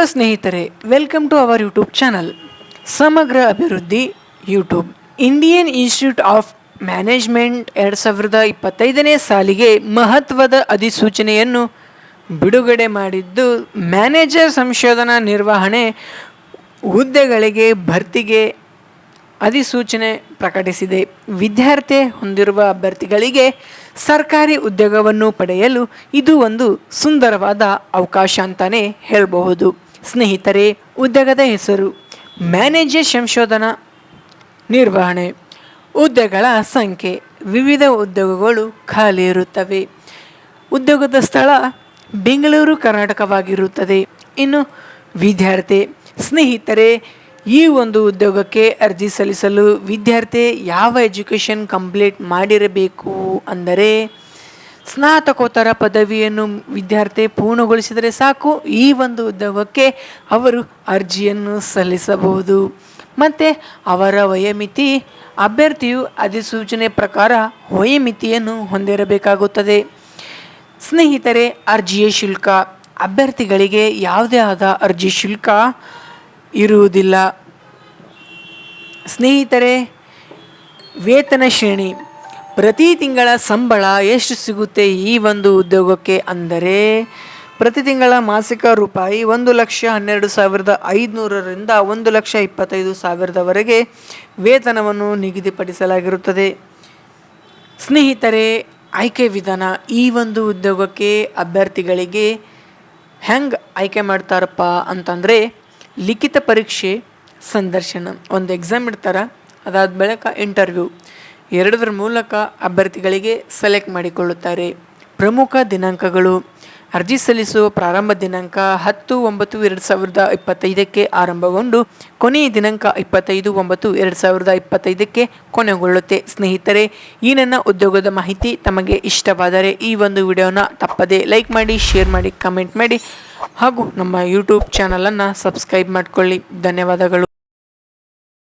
Hello ಸ್ನೇಹಿತರೆ. Welcome to our YouTube channel Samagra Abhivruddhi YouTube Indian Institute of Management ಎರಡು ಸಾವಿರದ ಇಪ್ಪತ್ತೈದನೇ ಸಾಲಿಗೆ ಮಹತ್ವದ ಅಧಿಸೂಚನೆಯನ್ನು ಬಿಡುಗಡೆ ಮಾಡಿದ್ದು ಮ್ಯಾನೇಜರ್ ಸಂಶೋಧನಾ ನಿರ್ವಹಣೆ ಹುದ್ದೆಗಳಿಗೆ ಭರ್ತಿಗೆ ಅಧಿಸೂಚನೆ ಪ್ರಕಟಿಸಿದೆ. ವಿದ್ಯಾರ್ಥಿ ಹೊಂದಿರುವ ಅಭ್ಯರ್ಥಿಗಳಿಗೆ ಸರ್ಕಾರಿ ಉದ್ಯೋಗವನ್ನು ಪಡೆಯಲು ಇದು ಒಂದು ಸುಂದರವಾದ ಅವಕಾಶ ಅಂತಲೇ ಹೇಳಬಹುದು. ಸ್ನೇಹಿತರೆ, ಉದ್ಯೋಗದ ಹೆಸರು ಮ್ಯಾನೇಜರ್ ಸಂಶೋಧನಾ ನಿರ್ವಹಣೆ. ಉದ್ಯೋಗಗಳ ಸಂಖ್ಯೆ ವಿವಿಧ ಉದ್ಯೋಗಗಳು ಖಾಲಿ ಇರುತ್ತವೆ. ಉದ್ಯೋಗದ ಸ್ಥಳ ಬೆಂಗಳೂರು ಕರ್ನಾಟಕವಾಗಿರುತ್ತದೆ. ಇನ್ನು ವಿದ್ಯಾರ್ಥಿ, ಸ್ನೇಹಿತರೆ, ಈ ಒಂದು ಉದ್ಯೋಗಕ್ಕೆ ಅರ್ಜಿ ಸಲ್ಲಿಸಲು ವಿದ್ಯಾರ್ಥಿ ಯಾವ ಎಜುಕೇಷನ್ ಕಂಪ್ಲೀಟ್ ಮಾಡಿರಬೇಕು ಅಂದರೆ ಸ್ನಾತಕೋತ್ತರ ಪದವಿಯನ್ನು ವಿದ್ಯಾರ್ಥಿ ಪೂರ್ಣಗೊಳಿಸಿದರೆ ಸಾಕು. ಈ ಒಂದು ಉದ್ಯೋಗಕ್ಕೆ ಅವರು ಅರ್ಜಿಯನ್ನು ಸಲ್ಲಿಸಬಹುದು. ಮತ್ತು ಅವರ ವಯೋಮಿತಿ, ಅಭ್ಯರ್ಥಿಯು ಅಧಿಸೂಚನೆ ಪ್ರಕಾರ ವಯೋಮಿತಿಯನ್ನು ಹೊಂದಿರಬೇಕಾಗುತ್ತದೆ. ಸ್ನೇಹಿತರೆ, ಅರ್ಜಿಯ ಶುಲ್ಕ. ಅಭ್ಯರ್ಥಿಗಳಿಗೆ ಯಾವುದೇ ಆದ ಅರ್ಜಿ ಶುಲ್ಕ ಇರುವುದಿಲ್ಲ. ಸ್ನೇಹಿತರೆ, ವೇತನ ಶ್ರೇಣಿ. ಪ್ರತಿ ತಿಂಗಳ ಸಂಬಳ ಎಷ್ಟು ಸಿಗುತ್ತೆ ಈ ಒಂದು ಉದ್ಯೋಗಕ್ಕೆ ಅಂದರೆ ಪ್ರತಿ ತಿಂಗಳ ಮಾಸಿಕ ರೂಪಾಯಿ ಒಂದು ಲಕ್ಷ ಹನ್ನೆರಡು ಸಾವಿರದ ಐದುನೂರರಿಂದ ಒಂದು ಲಕ್ಷ ಇಪ್ಪತ್ತೈದು ಸಾವಿರದವರೆಗೆ ವೇತನವನ್ನು ನಿಗದಿಪಡಿಸಲಾಗಿರುತ್ತದೆ. ಸ್ನೇಹಿತರೆ, ಆಯ್ಕೆ ವಿಧಾನ ಈ ಒಂದು ಉದ್ಯೋಗಕ್ಕೆ ಅಭ್ಯರ್ಥಿಗಳಿಗೆ ಹೆಂಗೆ ಆಯ್ಕೆ ಮಾಡ್ತಾರಪ್ಪ ಅಂತಂದರೆ ಲಿಖಿತ ಪರೀಕ್ಷೆ, ಸಂದರ್ಶನ, ಒಂದು ಎಕ್ಸಾಮ್ ಇಡ್ತಾರೆ ಅದಾದ ಬಳಿಕ ಇಂಟರ್ವ್ಯೂ ಎರಡರ ಮೂಲಕ ಅಭ್ಯರ್ಥಿಗಳಿಗೆ ಸೆಲೆಕ್ಟ್ ಮಾಡಿಕೊಳ್ಳುತ್ತಾರೆ. ಪ್ರಮುಖ ದಿನಾಂಕಗಳು. ಅರ್ಜಿ ಸಲ್ಲಿಸುವ ಪ್ರಾರಂಭ ದಿನಾಂಕ ಹತ್ತು ಒಂಬತ್ತು ಎರಡು ಸಾವಿರದ ಇಪ್ಪತ್ತೈದಕ್ಕೆ ಆರಂಭಗೊಂಡು ಕೊನೆಯ ದಿನಾಂಕ ಇಪ್ಪತ್ತೈದು ಒಂಬತ್ತು ಎರಡು ಸಾವಿರದ ಇಪ್ಪತ್ತೈದಕ್ಕೆ ಕೊನೆಗೊಳ್ಳುತ್ತೆ. ಸ್ನೇಹಿತರೆ, ಈ ನನ್ನ ಉದ್ಯೋಗದ ಮಾಹಿತಿ ತಮಗೆ ಇಷ್ಟವಾದರೆ ಈ ಒಂದು ವಿಡಿಯೋನ ತಪ್ಪದೆ ಲೈಕ್ ಮಾಡಿ, ಶೇರ್ ಮಾಡಿ, ಕಮೆಂಟ್ ಮಾಡಿ ಹಾಗೂ ನಮ್ಮ ಯೂಟ್ಯೂಬ್ ಚಾನಲನ್ನು ಸಬ್ಸ್ಕ್ರೈಬ್ ಮಾಡಿಕೊಳ್ಳಿ. ಧನ್ಯವಾದಗಳು.